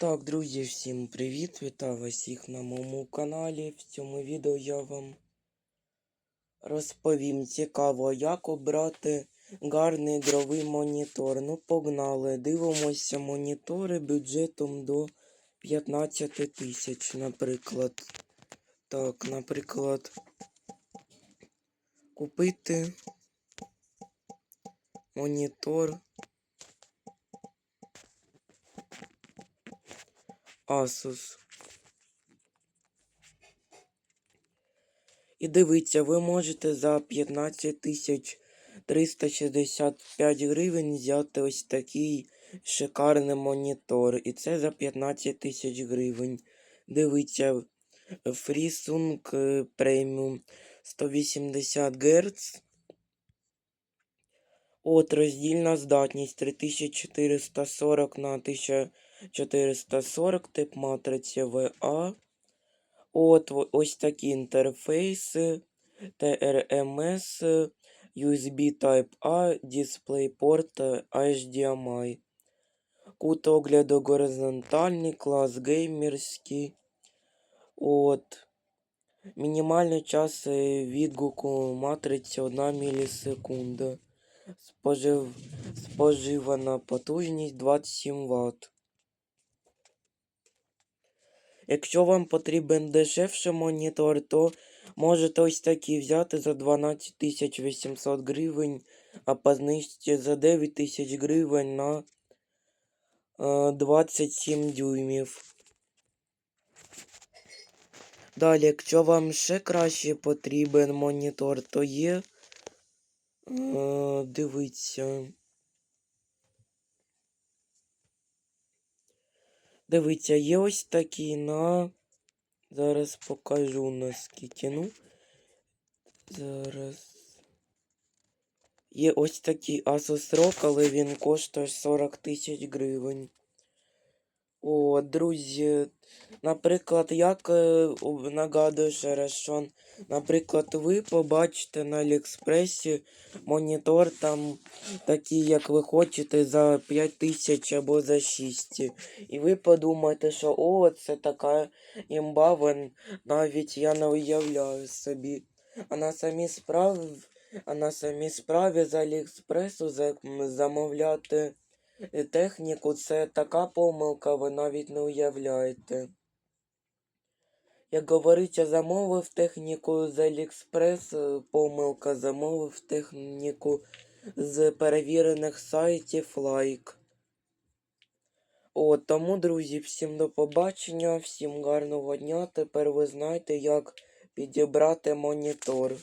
Так, друзі, всім привіт! Вітаю вас всіх на моєму каналі. В цьому відео я вам розповім цікаво, як обрати гарний ігровий монітор. Ну, погнали. Дивимося монітори бюджетом до 15 тисяч, наприклад. Так, наприклад, купити монітор Asus. І дивіться, ви можете за 15 365 гривень взяти ось такий шикарний монітор. І це за 15 тисяч гривень. Дивіться, FreeSync Premium 180 Гц. От роздільна здатність 3440 на 1440 тип матриці VA. От ось такі інтерфейси. TRMS, USB Type-A, DisplayPort HDMI. Кут огляду горизонтальний, клас геймерський. От. Мінімальний час відгуку матриці 1 мілісекунда. Спожив... Споживана потужність 27 Вт. Якщо вам потрібен дешевший монітор, то можете ось такий взяти за 12 800 гривень, а по за 9 тисяч гривень на е, 27 дюймів. Далі, якщо вам ще краще потрібен монітор, то є. Е, дивіться. Дивіться, є ось такі на. Зараз покажу наскільки. Ну. Зараз. Є ось такий Asus ROG, але він коштує 40 тисяч гривень. О, друзі, наприклад, як е, нагадую ще що, наприклад, ви побачите на Аліекспресі монітор там такий, як ви хочете, за 5 тисяч або за 6. І ви подумаєте, що о, це така імба, вон, навіть я не уявляю собі. А на самій справі, а на самій справі з Аліекспресу замовляти техніку це така помилка, ви навіть не уявляєте. Як говориться, замовив техніку з Аліекспрес, е, помилка, замовив техніку з перевірених сайтів лайк. От, тому, друзі, всім до побачення, всім гарного дня. Тепер ви знаєте, як підібрати монітор.